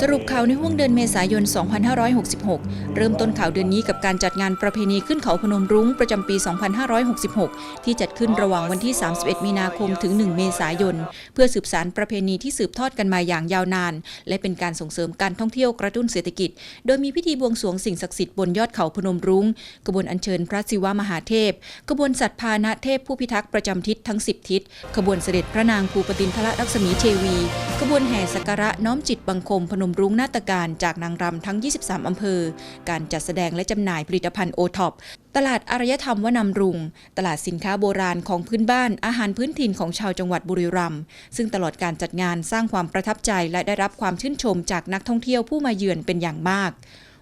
สรุปข่าวในห่วงเดือนเมษายน 2566 เริ่มต้นข่าวเดือนนี้กับการจัดงานประเพณีขึ้นเขาพนมรุ้งประจำปี 2566 ที่จัดขึ้นระหว่างวันที่ 31 มีนาคมถึง 1 เมษายน เพื่อสืบสารประเพณีที่สืบทอดกันมาอย่างยาวนาน และเป็นการส่งเสริมการท่องเที่ยวกระตุ้นเศรษฐกิจ โดยมีพิธีบวงสรวงสิ่งศักดิ์สิทธิ์บนยอดเขาพนมรุ้งกระบวนอัญเชิญพระศิวะมหาเทพกระบวนสัตว์พาหนะเทพผู้พิทักษ์ประจำทิศทั้ง 10 ทิศขบวนเสด็จพระนางภูปตินทรลักษมีเทวีขบวนแห่สักการะน้อมจิตบังคมพนมรุ้งนาฏการจากนางรำทั้ง 23 อำเภอ การจัดแสดงและจำหน่ายผลิตภัณฑ์โอท็อปตลาดอารยธรรมวนำรุง ตลาดสินค้าโบราณของพื้นบ้านอาหารพื้นถิ่นของชาวจังหวัดบุรีรัมย์ซึ่งตลอดการจัดงานสร้างความประทับใจและได้รับความชื่นชมจากนักท่องเที่ยวผู้มาเยือนเป็นอย่างมาก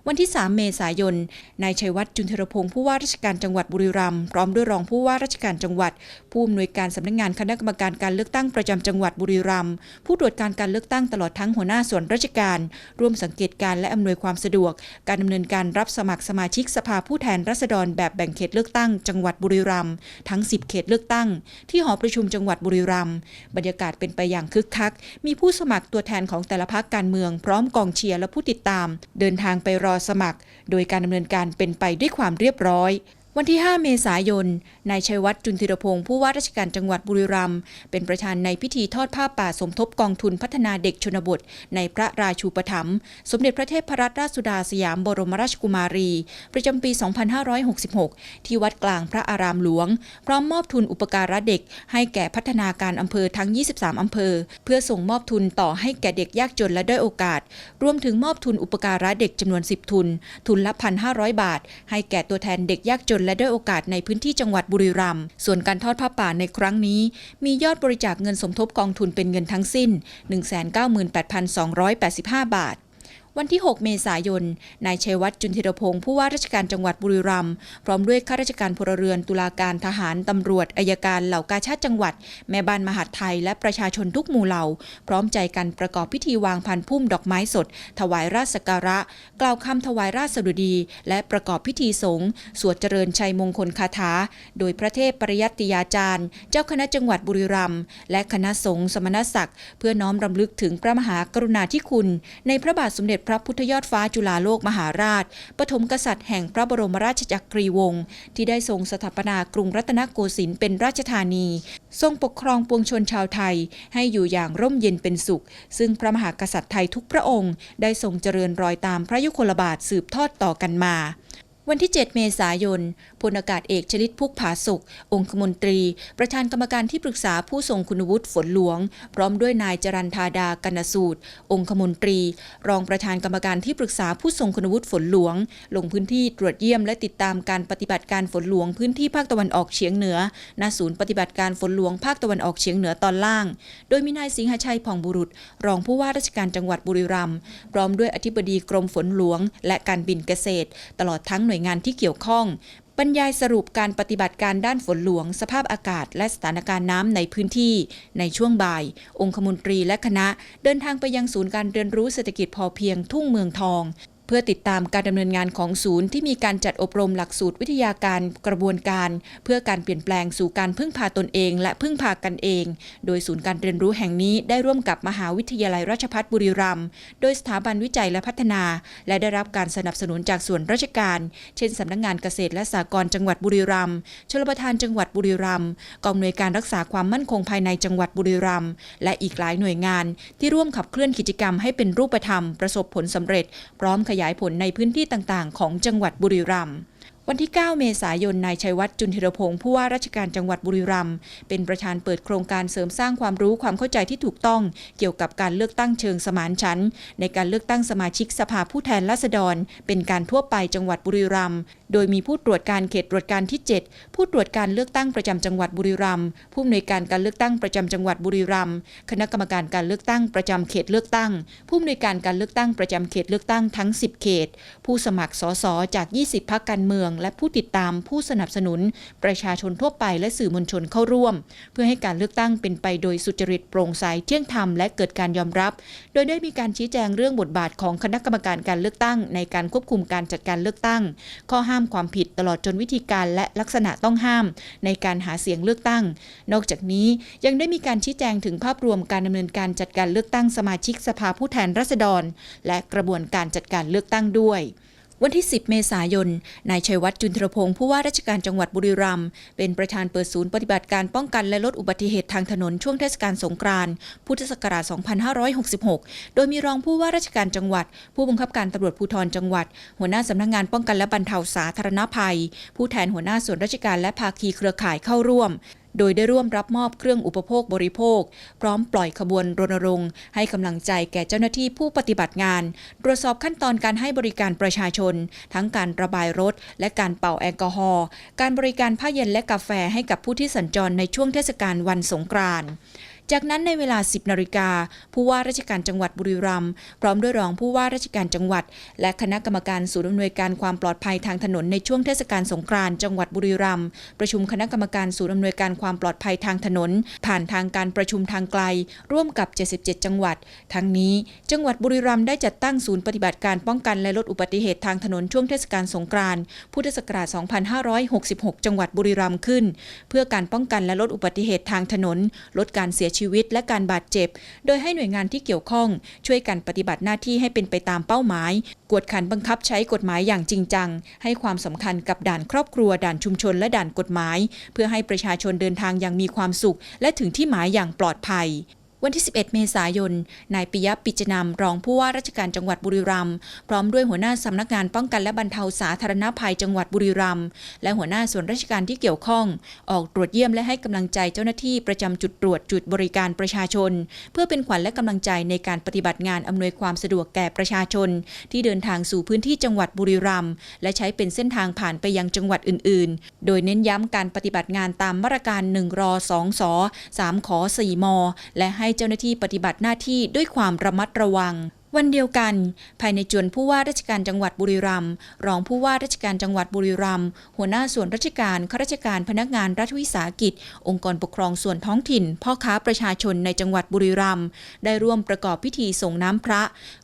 วันที่ 3 เมษายน นายชัยวัฒน์จุนทรพงศ์ผู้ว่าราชการจังหวัดบุรีรัมย์พร้อมด้วยรองผู้ว่าราชการจังหวัด ผู้อำนวยการสำนักงานคณะกรรมการการเลือกตั้งประจำจังหวัดบุรีรัมย์ผู้ตรวจการการเลือกตั้งตลอดทั้งหัวหน้าส่วนราชการ ร่วมสังเกตการและอำนวยความสะดวก การดำเนินการรับสมัครสมาชิกสภาผู้แทนราษฎรแบบแบ่งเขตเลือกตั้ง จังหวัดบุรีรัมย์ทั้ง 10 เขตเลือกตั้ง ที่หอประชุมจังหวัดบุรีรัมย์บรรยากาศเป็นไปอย่างคึกคัก มีผู้สมัครตัวแทนของแต่ละพรรคการเมือง พร้อมกองเชียร์และผู้ติดตาม เดินทางไปรอสมัคร โดยการดำเนินการเป็นไปด้วยความเรียบร้อย วันที่ 5 เมษายน นายชัยวัฒน์จุนธิรพงศ์ผู้ว่าราชการจังหวัดบุรีรัมย์เป็นประธานในพิธีทอดผ้าป่าสมทบกองทุนพัฒนาเด็กชนบท ในพระราชูปถัมภ์สมเด็จพระเทพรัตนราชสุดาสยามบรมราชกุมารี ประจำปี 2566 ที่วัดกลางพระอารามหลวง พร้อมมอบทุนอุปการะเด็ก ให้แก่พัฒนาการอำเภอทั้ง 23 อำเภอ เพื่อส่งมอบทุนต่อให้แก่เด็กยากจนและด้อยโอกาส รวมถึงมอบทุนอุปการะเด็กจำนวน 10 ทุน ทุนละ 1,500 บาท ให้แก่ตัวแทนเด็กยากจนและด้อยโอกาสในพื้นที่จังหวัดบุรีรัมย์ส่วนการทอดผ้าป่าในครั้งนี้ มียอดบริจาคเงินสมทบกองทุนเป็นเงินทั้งสิ้น 198,285 บาท วันที่ 6 เมษายน นายชัยวัฒน์จุนธิรพงศ์ผู้ว่าราชการจังหวัดบุรีรัมย์พร้อมด้วยข้าราชการพลเรือนตุลาการทหารตำรวจอายการเหล่ากาชาติจังหวัด แม่บ้านมหาดไทย และประชาชนทุกหมู่เหล่า พร้อมใจกันประกอบพิธีวางพันพุ่มดอกไม้สด ถวายราชสักการะ กล่าวคำถวายราชสดุดี และประกอบพิธีสงฆ์สวดเจริญชัยมงคลคาถา โดยพระเทพปริยัติยาจารย์ เจ้าคณะจังหวัดบุรีรัมย์และคณะสงฆ์สมณศักดิ์เพื่อน้อมรำลึกถึงพระมหากรุณาธิคุณ ในพระบาทสมเด็จพระพุทธยอดฟ้าจุฬาโลกมหาราช ปฐมกษัตริย์แห่งพระบรมราชจักรีวงศ์ที่ได้ทรงสถาปนากรุงรัตนโกสินทร์เป็นราชธานี ทรงปกครองปวงชนชาวไทย ให้อยู่อย่างร่มเย็นเป็นสุข ซึ่งพระมหากษัตริย์ไทยทุกพระองค์ ได้ทรงเจริญรอยตามพระยุคลบาทสืบทอดต่อกันมา วันที่ 7 เมษายน พลอากาศเอกชลิตพุกผาสุข องคมนตรี ประธานกรรมการที่ปรึกษาผู้ทรงคุณวุฒิฝนหลวง พร้อมด้วยนายจรันธาดากนสูตร องคมนตรี รองประธานกรรมการที่ปรึกษาผู้ทรงคุณวุฒิฝนหลวง ลงพื้นที่ตรวจเยี่ยมและติดตามการปฏิบัติการฝนหลวงพื้นที่ภาคตะวันออกเฉียงเหนือ ณ ศูนย์ปฏิบัติการฝนหลวงภาคตะวันออกเฉียงเหนือตอนล่าง โดยมีนายสิงหชัยผ่องบุรุษ รองผู้ว่าราชการจังหวัดบุรีรัมย์ พร้อมด้วยอธิบดีกรมฝนหลวง และการบินเกษตร ตลอดทั้งน่วยงานที่เกี่ยวข้อง บรรยายสรุปการปฏิบัติการด้านฝนหลวง สภาพอากาศ และสถานการณ์น้ำในพื้นที่ ในช่วงบ่าย องคมนตรีและคณะ เดินทางไปยังศูนย์การเรียนรู้เศรษฐกิจพอเพียงทุ่งเมืองทอง พื่อติดตามการดำเนินงานของศูนย์ที่มีการจัดอบรมหลักสูตรวิทยาการกระบวนการ เพื่อการเปลี่ยนแปลงสู่การพึ่งพาตนเอง และพึ่งพากันเอง โดยศูนย์การเรียนรู้แห่งนี้ได้ร่วมกับมหาวิทยาลัยราชภัฏบุรีรัมย์โดยสถาบันวิจัยและพัฒนา และได้รับการสนับสนุนจากส่วนราชการ เช่นสำนักงานเกษตรและสหกรณ์จังหวัดบุรีรัมย์ชลประทานจังหวัดบุรีรัมย์กองหน่วยการรักษาความมั่นคงภายในจังหวัดบุรีรัมย์และอีกหลายหน่วยงาน ที่ร่วมขับเคลื่อนกิจกรรมให้เป็นรูปธรรมประสบผลสำเร็จ พร้อมขยายผลในพื้นที่ต่างๆ ของจังหวัดบุรีรัมย์วันที่ 9 เมษายน นายชัยวัฒน์จุนธิรพงศ์ผู้ว่าราชการจังหวัดบุรีรัมย์เป็นประธานเปิดโครงการเสริมสร้างความรู้ความเข้าใจที่ถูกต้อง เกี่ยวกับการเลือกตั้งเชิงสมานฉันท์ในการเลือกตั้งสมาชิกสภาผู้แทนราษฎร เป็นการทั่วไปจังหวัดบุรีรัมย์ โดยมีผู้ตรวจการเขตตรวจการที่ 7 ผู้ตรวจการเลือกตั้งประจำจังหวัดบุรีรัมย์ผู้อำนวยการการเลือกตั้งประจำจังหวัดบุรีรัมย์คณะกรรมการการเลือกตั้งประจำเขตเลือกตั้ง ผู้อำนวยการการเลือกตั้งประจำเขตเลือกตั้งทั้ง 10 เขต ผู้สมัครสสจาก 20พรรคการเมืองเมือง และผู้ติดตามผู้สนับสนุน ประชาชนทั่วไปและสื่อมวลชนเข้าร่วม เพื่อให้การเลือกตั้งเป็นไปโดยสุจริตโปร่งใสเที่ยงธรรมและเกิดการยอมรับ โดยได้มีการชี้แจงเรื่องบทบาทของคณะกรรมการการเลือกตั้ง ในการควบคุมการจัดการเลือกตั้ง ข้อห้ามความผิดตลอดจนวิธีการและลักษณะต้องห้าม ในการหาเสียงเลือกตั้ง นอกจากนี้ยังได้มีการชี้แจงถึงภาพรวมการดำเนินการจัดการเลือกตั้งสมาชิกสภาผู้แทนราษฎร และกระบวนการจัดการเลือกตั้งด้วย วันที่ 10 เมษายน นายชัยวัฒน์จุนทรพงศ์ผู้ว่าราชการจังหวัดบุรีรัมย์เป็นประธานเปิดศูนย์ปฏิบัติการป้องกันและลดอุบัติเหตุทางถนนช่วงเทศกาลสงกรานต์พุทธศักราช 2566 โดยมีรองผู้ว่าราชการจังหวัด ผู้บังคับการตำรวจภูธรจังหวัด หัวหน้าสำนักงานป้องกันและบรรเทาสาธารณภัย ผู้แทนหัวหน้าส่วนราชการและภาคีเครือข่ายเข้าร่วม โดยได้ร่วมรับมอบเครื่องอุปโภคบริโภค พร้อมปล่อยขบวนรณรงค์ให้กำลังใจแก่เจ้าหน้าที่ผู้ปฏิบัติงาน ตรวจสอบขั้นตอนการให้บริการประชาชน ทั้งการระบายรถ และการเป่าแอลกอฮอล์การบริการผ้าเย็นและกาแฟให้กับผู้ที่สัญจรในช่วงเทศกาลวันสงกรานต์ จากนั้นในเวลา 10นาฬิกาผู้ว่าราชการจังหวัดบุรีรัมย์พร้อมด้วยรองผู้ว่าราชการจังหวัด และคณะกรรมการศูนย์อำนวยการความปลอดภัยทางถนนในช่วงเทศกาลสงกรานต์จังหวัดบุรีรัมย์ประชุมคณะกรรมการศูนย์อำนวยการความปลอดภัยทางถนน ผ่านทางการประชุมทางไกล ร่วมกับ 77 จังหวัด ทั้งนี้จังหวัดบุรีรัมย์ได้จัดตั้งศูนย์ปฏิบัติการป้องกันและลดอุบัติเหตุทางถนนช่วงเทศกาลสงกรานต์พุทธศักราช 2566 จังหวัดบุรีรัมย์ขึ้น เพื่อการป้องกันและลดอุบัติเหตุทางถนน ลดการเสียชีวิตีวิตและการบาดเจ็บ โดยให้หน่วยงานที่เกี่ยวข้อง ช่วยกันปฏิบัติหน้าที่ให้เป็นไปตามเป้าหมาย กวดขันบังคับใช้กฎหมายอย่างจริงจัง ให้ความสำคัญกับด่านครอบครัว ด่านชุมชนและด่านกฎหมาย เพื่อให้ประชาชนเดินทางอย่างมีความสุข และถึงที่หมายอย่างปลอดภัย วันที่ 11 เมษายน นายปิยะปิจนามรองผู้ว่าราชการจังหวัดบุรีรัมย์พร้อมด้วยหัวหน้าสำนักงานป้องกันและบรรเทาสาธารณภัยจังหวัดบุรีรัมย์และหัวหน้าส่วนราชการที่เกี่ยวข้อง ออกตรวจเยี่ยมและให้กำลังใจเจ้าหน้าที่ประจำจุดตรวจจุดบริการประชาชน เพื่อเป็นขวัญและกำลังใจในการปฏิบัติงานอำนวยความสะดวกแก่ประชาชน ที่เดินทางสู่พื้นที่จังหวัดบุรีรัมย์และใช้เป็นเส้นทางผ่านไปยังจังหวัดอื่น ๆ โดยเน้นย้ำการปฏิบัติงานตามมาตรการ1รอ2สอ3ขอ4มและให้เจ้าหน้าที่ปฏิบัติหน้าที่ด้วยความระมัดระวัง วันเดียวกัน ภายในจวนผู้ว่าราชการจังหวัดบุรีรัมย์รองผู้ว่าราชการจังหวัดบุรีรัมย์หัวหน้าส่วนราชการข้าราชการพนักงานรัฐวิสาหกิจ องค์กรปกครองส่วนท้องถิ่น พ่อค้าประชาชนในจังหวัดบุรีรัมย์ได้ร่วมประกอบพิธีส่งน้ำพระ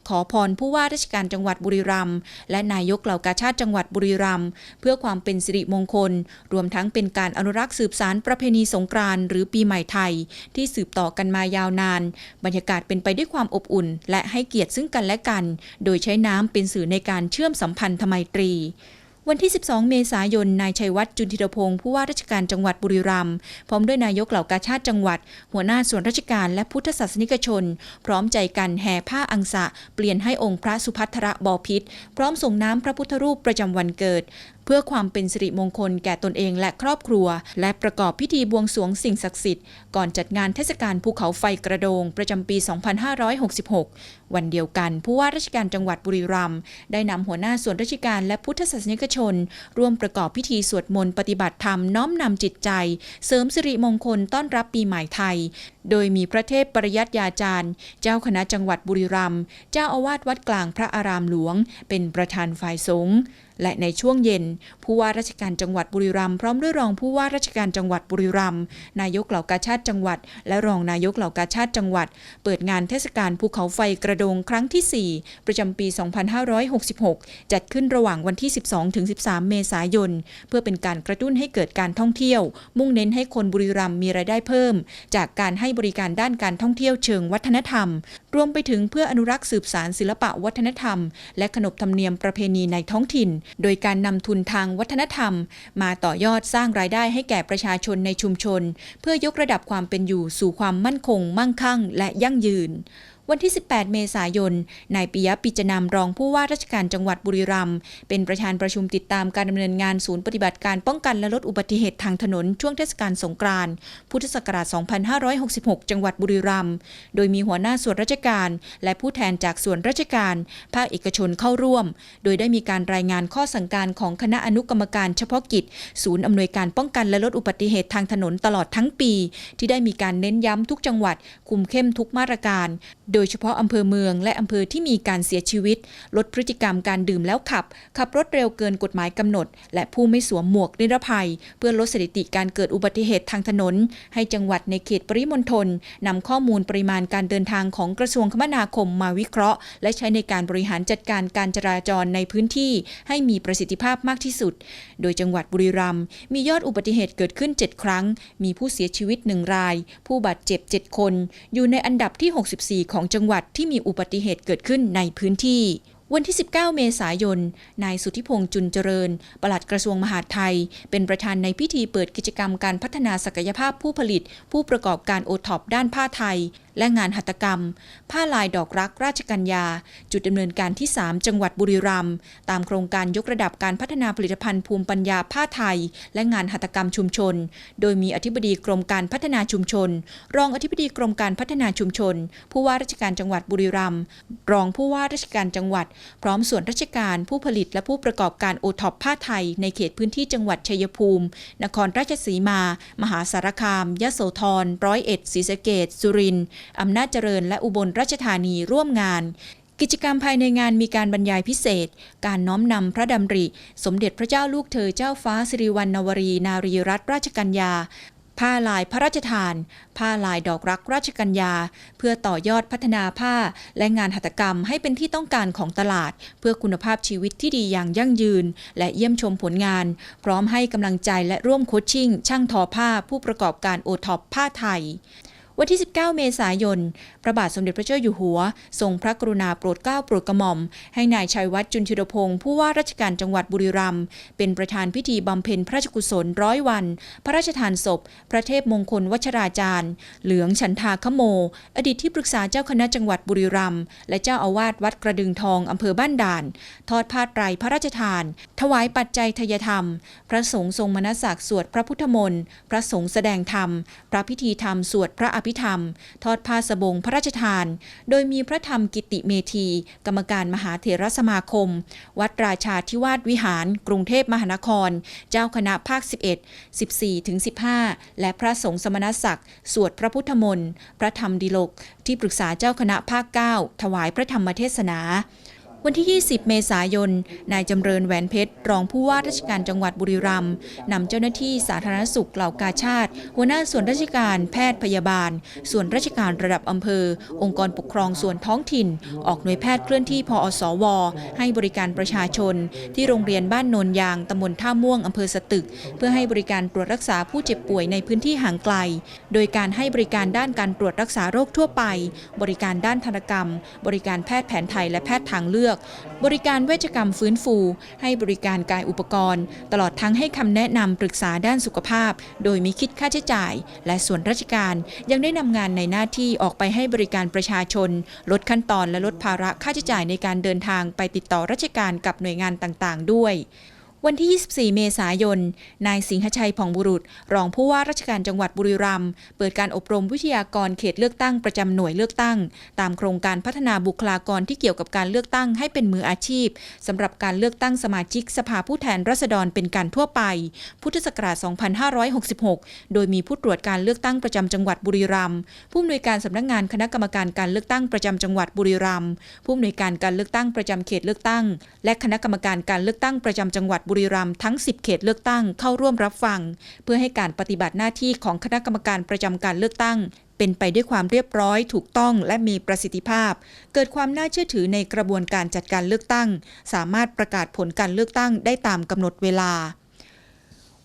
ขอพรผู้ว่าราชการจังหวัดบุรีรัมย์และนายกเหล่ากาชาติจังหวัดบุรีรัมย์เพื่อความเป็นสิริมงคล รวมทั้งเป็นการอนุรักษ์สืบสานประเพณีสงกรานต์หรือปีใหม่ไทย ที่สืบต่อกันมายาวนาน บรรยากาศเป็นไปด้วยความอบอุ่น และให้เกียรติซึ่งกันและกัน โดยใช้น้ำเป็นสื่อในการเชื่อมสัมพันธไมตรี วันที่ 12 เมษายน นายชัยวัฒน์จุนทิรพงศ์ผู้ว่าราชการจังหวัดบุรีรัมย์พร้อมด้วยนายกเหล่ากาชาติจังหวัด หัวหน้าส่วนราชการและพุทธศาสนิกชน พร้อมใจกันแห่ผ้าอังสะ เปลี่ยนให้องค์พระสุพัทระบอพิษพร้อมส่งน้ำพระพุทธรูปประจำวันเกิด เพื่อความเป็นสิริมงคลแก่ตนเองและครอบครัว และประกอบพิธีบวงสรวงสิ่งศักดิ์สิทธิ์ก่อนจัดงานเทศกาลภูเขาไฟกระโดง ประจำปี 2566 วันเดียวกัน ผู้ว่าราชการจังหวัดบุรีรัมย์ได้นำหัวหน้าส่วนราชการและพุทธศาสนิกชน ร่วมประกอบพิธีสวดมนต์ปฏิบัติธรรมน้อมนำจิตใจ เสริมสิริมงคลต้อนรับปีใหม่ไทย โดยมีพระเทพปริยัติยาจารย์ เจ้าคณะจังหวัดบุรีรัมย์เจ้าอาวาสวัดกลางพระอารามหลวง เป็นประธานฝ่ายสงฆ์ และในช่วงเย็น ผู้ว่าราชการจังหวัดบุรีรัมย์พร้อมด้วยรองผู้ว่าราชการจังหวัดบุรีรัมย์นายกเหล่ากาชาติจังหวัด และรองนายกเหล่ากาชาติจังหวัด เปิดงานเทศกาลภูเขาไฟกระโดงครั้งที่ 4 ประจำปี 2566 จัดขึ้นระหว่างวันที่ 12-13 เมษายน เพื่อเป็นการกระตุ้นให้เกิดการท่องเที่ยว มุ่งเน้นให้คนบุรีรัมย์มีรายได้เพิ่ม จากการให้บริการด้านการท่องเที่ยวเชิงวัฒนธรรม รวมไปถึงเพื่ออนุรักษ์สืบสารศิลปะวัฒนธรรม และขนบธรรมเนียมประเพณีในท้องถิ่นโดยการนำทุนทางวัฒนธรรม มาต่อยอดสร้างรายได้ให้แก่ประชาชนในชุมชน เพื่อยกระดับความเป็นอยู่สู่ความมั่นคง มั่งคั่ง และยั่งยืน วันที่ 18 เมษายน นายปิยะปิจนามรองผู้ว่าราชการจังหวัดบุรีรัมย์เป็นประธานประชุมติดตามการดำเนินงานศูนย์ปฏิบัติการป้องกันและลดอุบัติเหตุทางถนนช่วงเทศกาลสงกรานต์พุทธศักราช 2566 จังหวัดบุรีรัมย์โดยมีหัวหน้าส่วนราชการ และผู้แทนจากส่วนราชการ ภาคเอกชนเข้าร่วม โดยได้มีการรายงานข้อสั่งการของคณะอนุกรรมการเฉพาะกิจ ศูนย์อำนวยการป้องกันและลดอุบัติเหตุทางถนนตลอดทั้งปี ที่ได้มีการเน้นย้ำทุกจังหวัด คุมเข้มทุกมาตรการโดดยเฉพาะอำเภอเมืองและอำเภอที่มีการเสียชีวิต ลดพฤติกรรมการดื่มแล้วขับ ขับรถเร็วเกินกฎหมายกำหนด และผู้ไม่สวมหมวกนิรภัย เพื่อลดสถิติการเกิดอุบัติเหตุทางถนน ให้จังหวัดในเขตปริมณฑลนำข้อมูลปริมาณการเดินทางของกระทรวงคมนาคมมาวิเคราะห์ และใช้ในการบริหารจัดการการจราจรในพื้นที่ ให้มีประสิทธิภาพมากที่สุด โดยจังหวัดบุรีรัมย์มียอดอุบัติเหตุเกิดขึ้น 7 ครั้ง มีผู้เสียชีวิต 1 ราย ผู้บาดเจ็บ 7 คน อยู่ในอันดับที่ 64 ของจังหวัดที่มีอุบัติเหตุเกิดขึ้นในพื้นที่ วันที่ 19 เมษายน นายสุทธิพงษ์จุนเจริญ ปลัดกระทรวงมหาดไทย เป็นประธานในพิธีเปิดกิจกรรมการพัฒนาศักยภาพผู้ผลิต ผู้ประกอบการโอท็อปด้านผ้าไทย และงานหัตถกรรม ผ้าลายดอกรักราชกัญญา จุดดำเนินการที่ 3 จังหวัดบุรีรัมย์ตามโครงการยกระดับการพัฒนาผลิตภัณฑ์ภูมิปัญญาผ้าไทย และงานหัตถกรรมชุมชน โดยมีอธิบดีกรมการพัฒนาชุมชน รองอธิบดีกรมการพัฒนาชุมชน ผู้ว่าราชการจังหวัดบุรีรัมย์รองผู้ว่าราชการจังหวัด พร้อมส่วนราชการผู้ผลิตและผู้ประกอบการโอท็อปผ้าไทย ในเขตพื้นที่จังหวัดชัยภูมิ นครราชสีมา มหาสารคาม ยะโสธร ร้อยเอ็ดศรีสะเกดสุรินทร์อำนาจเจริญและอุบลราชธานีร่วมงาน กิจกรรมภายในงานมีการบรรยายพิเศษ การน้อมนำพระดำริ สมเด็จพระเจ้าลูกเธอเจ้าฟ้าสิริวัณณวรี นารีรัตนราชกัญญาผ้าลายพระราชทาน ผ้าลายดอกรักราชกัญญา เพื่อต่อยอดพัฒนาผ้า และงานหัตถกรรมให้เป็นที่ต้องการของตลาด เพื่อคุณภาพชีวิตที่ดีอย่างยั่งยืน และเยี่ยมชมผลงาน พร้อมให้กำลังใจและร่วมโคชชิ่ง ช่างทอผ้าผู้ประกอบการโอท็อปผ้าไทย วันที่ 19 เมษายน พระบาทสมเด็จพระเจ้าอยู่หัว ทรงพระกรุณาโปรดเกล้าโปรดกระหม่อม ให้นายชัยวัฒน์จุนชิรพงศ์ผู้ว่าราชการจังหวัดบุรีรัมย์เป็นประธานพิธีบำเพ็ญพระราชกุศลร้อยวัน พระราชทานศพ พระเทพมงคลวัชราจารย์ เหลืองฉันทาคโม อดีตที่ปรึกษาเจ้าคณะจังหวัดบุรีรัมย์และเจ้าอาวาสวัดกระดึงทองอำเภอบ้านด่าน ทอดผ้าไตรพระราชทาน ถวายปัจจัยทยธรรม พระสงฆ์ทรงมนศักดิ์สวดพระพุทธมนต์พระสงฆ์แสดงธรรม พระพิธีธรรมสวดพระอภิธรรม ทอดผ้าสบงพระราชทาน โดยมีพระธรรมกิติเมธี กรรมการมหาเถรสมาคม วัดราชาธิวาสวิหาร กรุงเทพมหานคร เจ้าคณะภาค 11 14ถึง15 และพระสงฆ์สมณศักดิ์ สวดพระพุทธมนต์ พระธรรมดิโลก ที่ปรึกษาเจ้าคณะภาค 9 ถวายพระธรรมเทศนา วันที่ 20 เมษายน นายจำเริญแหวนเพชร รองผู้ว่าราชการจังหวัดบุรีรัมย์นำเจ้าหน้าที่สาธารณสุขเหล่ากาชาติ หัวหน้าส่วนราชการแพทย์พยาบาล ส่วนราชการระดับอำเภอ องค์กรปกครองส่วนท้องถิ่น ออกหน่วยแพทย์เคลื่อนที่พอสว ให้บริการประชาชน ที่โรงเรียนบ้านโนนยางตำบลท่าม่วงอำเภอสตึก เพื่อให้บริการตรวจรักษาผู้เจ็บป่วยในพื้นที่ห่างไกล โดยการให้บริการด้านการตรวจรักษาโรคทั่วไป บริการด้านธนกรรม บริการแพทย์แผนไทยและแพทย์ทางเลือกบริการเวชกรรมฟื้นฟู ให้บริการกายอุปกรณ์ ตลอดทั้งให้คำแนะนำปรึกษาด้านสุขภาพ โดยมิคิดค่าใช้จ่าย และส่วนราชการยังได้นำงานในหน้าที่ออกไปให้บริการประชาชน ลดขั้นตอนและลดภาระค่าใช้จ่ายในการเดินทางไปติดต่อราชการกับหน่วยงานต่างๆ ด้วย วันที่ 24 เมษายน นายสิงหชัยผ่องบุรุษ รองผู้ว่าราชการจังหวัดบุรีรัมย์เปิดการอบรมวิทยากรเขตเลือกตั้งประจำหน่วยเลือกตั้ง ตามโครงการพัฒนาบุคลากรที่เกี่ยวกับการเลือกตั้งให้เป็นมืออาชีพสำหรับการเลือกตั้งสมาชิกสภาผู้แทนราษฎรเป็นการทั่วไป พุทธศักราช 2566 โดยมีผู้ตรวจการเลือกตั้งประจำจังหวัดบุรีรัมย์ผู้อำนวยการสำนักงานคณะกรรมการการเลือกตั้งประจำจังหวัดบุรีรัมย์ผู้อำนวยการการเลือกตั้งประจำเขตเลือกตั้ง และคณะกรรมการการเลือกตั้งประจำจังหวัดบุรีรัมย์ทั้ง 10 เขตเลือกตั้งเข้าร่วมรับฟัง เพื่อให้การปฏิบัติหน้าที่ของคณะกรรมการประจำการเลือกตั้ง เป็นไปด้วยความเรียบร้อย ถูกต้องและมีประสิทธิภาพ เกิดความน่าเชื่อถือในกระบวนการจัดการเลือกตั้ง สามารถประกาศผลการเลือกตั้งได้ตามกำหนดเวลา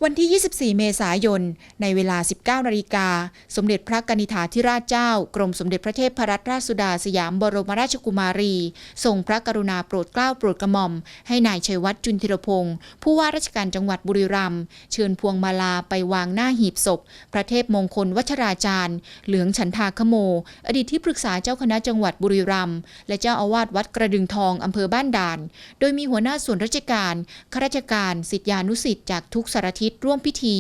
วันที่ 24 เมษายน ในเวลา 19นาฬิกา สมเด็จพระกนิษฐาธิราชเจ้า กรมสมเด็จพระเทพรัตนราชสุดาสยามบรมราชกุมารี ทรงพระกรุณาโปรดเกล้าโปรดกระหม่อม ให้นายชัยวัฒน์จุนธิรพงศ์ผู้ว่าราชการจังหวัดบุรีรัมย์ เชิญพวงมาลาไปวางหน้าหีบศพ พระเทพมงคลวัชราจารย์ เหลืองฉันทาคโม อดีตที่ปรึกษาเจ้าคณะจังหวัดบุรีรัมย์ และเจ้าอาวาสวัดกระดึงทองอำเภอบ้านด่าน โดยมีหัวหน้าส่วนราชการ ข้าราชการศิษยานุศิษย์จากทุกสารทิศร่วมพิธี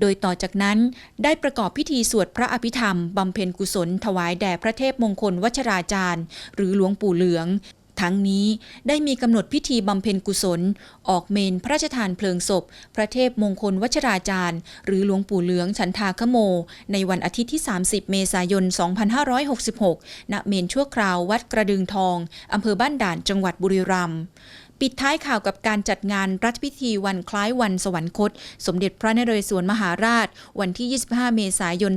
โดยต่อจากนั้นได้ประกอบพิธีสวดพระอภิธรรม บำเพ็ญกุศล ถวายแด่พระเทพมงคลวัชราจารย์ หรือหลวงปู่เหลือง ทั้งนี้ได้มีกำหนดพิธีบำเพ็ญกุศล ออกเมนพระราชทานเพลิงศพ พระเทพมงคลวัชราจารย์ หรือหลวงปู่เหลืองฉันทาคโม ในวันอาทิตย์ที่ 30 เมษายน 2566 ณ เมนชั่วคราววัดกระดึงทองอำเภอบ้านด่านจังหวัดบุรีรัมย์ ปิดท้ายข่าวกับการจัดงานรัฐพิธีวันคล้ายวันสวรรคต สมเด็จพระนเรศวรมหาราช วันที่ 25 เมษายน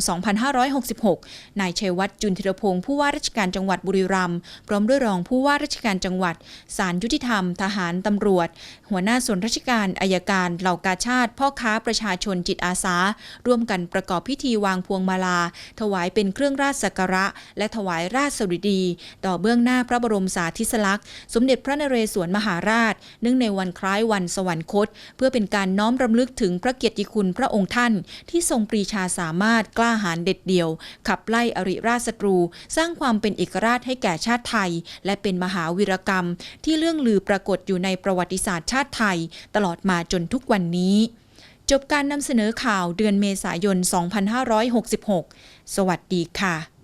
2566 นายชัยวัฒน์จุนทิรพงศ์ผู้ว่าราชการจังหวัดบุรีรัมย์พร้อมด้วยรองผู้ว่าราชการจังหวัดศาลยุติธรรม ทหารตำรวจ หัวหน้าส่วนราชการอายการเหล่ากาชาติ พ่อค้าประชาชนจิตอาสา ร่วมกันประกอบพิธีวางพวงมาลา ถวายเป็นเครื่องราชสักการะ และถวายราชสดุดี ต่อเบื้องหน้าพระบรมสาธิสลักษณ์ สมเด็จพระนเรศวรมหาราชราช เนื่องในวันคล้ายวันสวรรคต เพื่อเป็นการน้อมรำลึกถึงพระเกียรติคุณพระองค์ท่าน ที่ทรงปรีชาสามารถกล้าหาญเด็ดเดี่ยว ขับไล่อริราชศัตรู สร้างความเป็นเอกราชให้แก่ชาติไทย และเป็นมหาวีรกรรม ที่เรื่องลือปรากฏอยู่ในประวัติศาสตร์ชาติไทย ตลอดมาจนทุกวันนี้ จบการนำเสนอข่าวเดือนเมษายน 2566 สวัสดีค่ะ